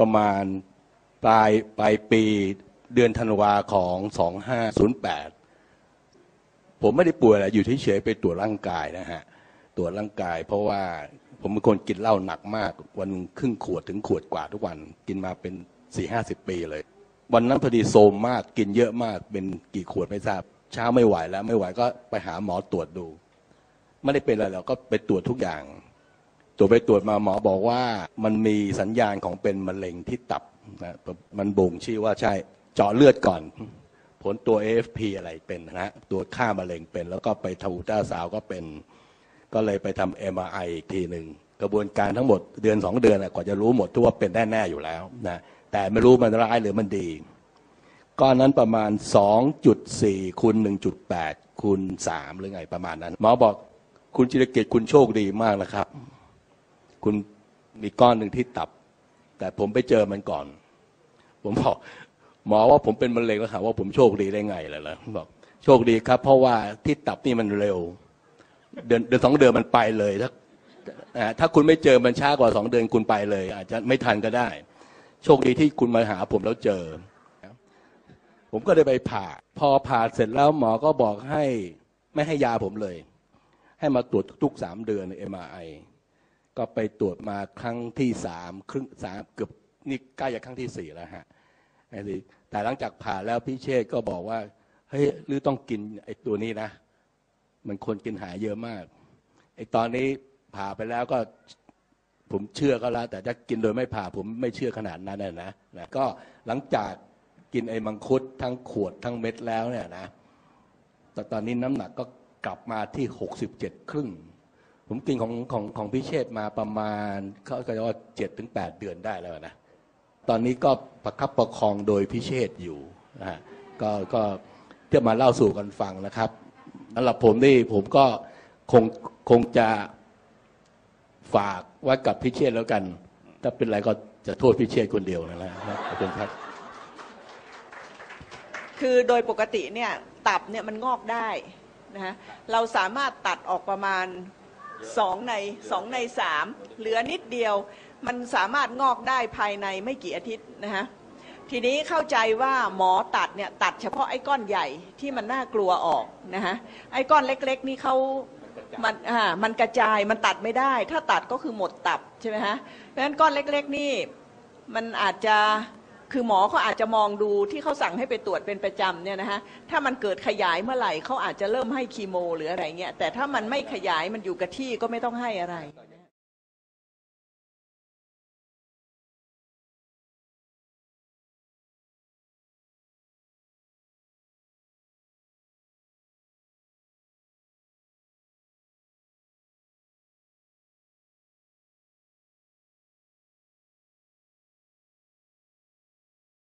ประมาณปลายปลายปีเดือนธันวาของ 2508 ผมไม่ได้ป่วยอะไรอยู่เฉยๆไปตรวจร่างกายนะฮะ ตรวจร่างกาย เพราะว่าผมเป็นคนกินเหล้าหนักมาก วันครึ่งขวดถึงขวดกว่าทุกวัน กินมาเป็นสี่ห้าสิบปีเลย วันนั้นพอดีโซมมากกินเยอะมากเป็นกี่ขวดไม่ทราบ เช้าไม่ไหวแล้วไม่ไหวก็ไปหาหมอตรวจดู ไม่ได้เป็นอะไรหรอกก็ไปตรวจทุกอย่าง รวจไปตรวจมาหมอบอกว่ามันมีสัญญาณของเป็นมะเร็งที่ตับนะมันบ่งชี้ว่าใช่เจาะเลือดก่อน ผลตัว AFP อะไรเป็นนะตัวค่ามะเร็งเป็น แล้วก็ไปทำอุตราซาวก็เป็น ก็เลยไปทำ MRI อีกทีหนึ่งกระบวนการทั้งหมดเดือนสองเดือนน่ะกว่าจะรู้หมดทุกว่าเป็นแน่ๆอยู่แล้วนะแต่ไม่รู้มันร้ายหรือมันดีก้อนนั้นประมาณ 2.4คูณ1.8คูณ3หรือไงประมาณนั้น หมอบอกคุณจิรเกตคุณโชคดีมากนะครับ คุณมีก้อนหนึ่งที่ตับ แต่ผมไปเจอมันก่อน ผมบอกหมอว่าผมเป็นมะเร็งแล้วถามว่าผมโชคดีได้ไงล่ะล่ะบอกโชคดีครับ เพราะว่าที่ตับนี่มันเร็ว เดือนเดือนสองเดือนมันไปเลยถ้าอ่าถ้าคุณไม่เจอมันช้ากว่าสองเดือนคุณไปเลย อาจจะไม่ทันก็ได้ โชคดีที่คุณมาหาผมแล้วเจอ ผมก็ได้ไปผ่า พอผ่าเสร็จแล้วหมอก็บอกให้ไม่ให้ยาผมเลย ให้มาตรวจทุกๆสามเดือนเอ็มไอ ก็ไปตรวจมาครั้งที่สามครึ่งสามเกือบนี่ใกล้จะครั้งที่สี่แล้วฮะไอ้นี่แต่หลังจากผ่าแล้วพี่เชษก็บอกว่าเฮ้ยหรือต้องกินไอ้ตัวนี้นะ มันคนกินหายเยอะมากไอ้ตอนนี้ผ่าไปแล้วก็ผมเชื่อก็แล้ว แต่ถ้ากินโดยไม่ผ่าผมไม่เชื่อขนาดนั้นนะนะก็หลังจากกินไอ้มังคุดทั้งขวดทั้งเม็ดแล้วเนี่ยนะแต่ตอนนี้น้ำหนักก็กลับมาที่หกสิบเจ็ดครึ่ง ผมกินของของของพิเชษมาประมาณเขาก็จะว่าเจ็ดถึงแปดเดือนได้แล้วนะ ตอนนี้ก็ประคับประคองโดยพิเชษอยู่นะฮะก็ก็เที่ยวมาเล่าสู่กันฟังนะครับสำหรับผมนี่ผมก็คงคงจะฝากไว้กับพิเชษแล้วกัน ถ้าเป็นไรก็จะโทษพิเชษคนเดียวนั่นแหละครับขอบคุณครับ คือโดยปกติเนี่ยตับเนี่ยมันงอกได้นะฮะเราสามารถตัดออกประมาณ สองในสองในสามเหลือนิดเดียว มันสามารถงอกได้ภายในไม่กี่อาทิตย์นะฮะทีนี้เข้าใจว่าหมอตัดเนี่ยตัดเฉพาะไอ้ก้อนใหญ่ที่มันน่ากลัวออกนะฮะไอ้ก้อนเล็กๆนี่เขามันอ่ามันกระจายมันตัดไม่ได้ ถ้าตัดก็คือหมดตับใช่ไหมฮะเพราะฉะนั้นก้อนเล็กๆนี่มันอาจจะ คือหมอเขาอาจจะมองดูที่เขาสั่งให้ไปตรวจเป็นประจำเนี่ยนะฮะถ้ามันเกิดขยายเมื่อไหร่เขาอาจจะเริ่มให้คีโม หรืออะไรเงี้ยแต่ถ้ามันไม่ขยายมันอยู่กับที่ก็ไม่ต้องให้อะไร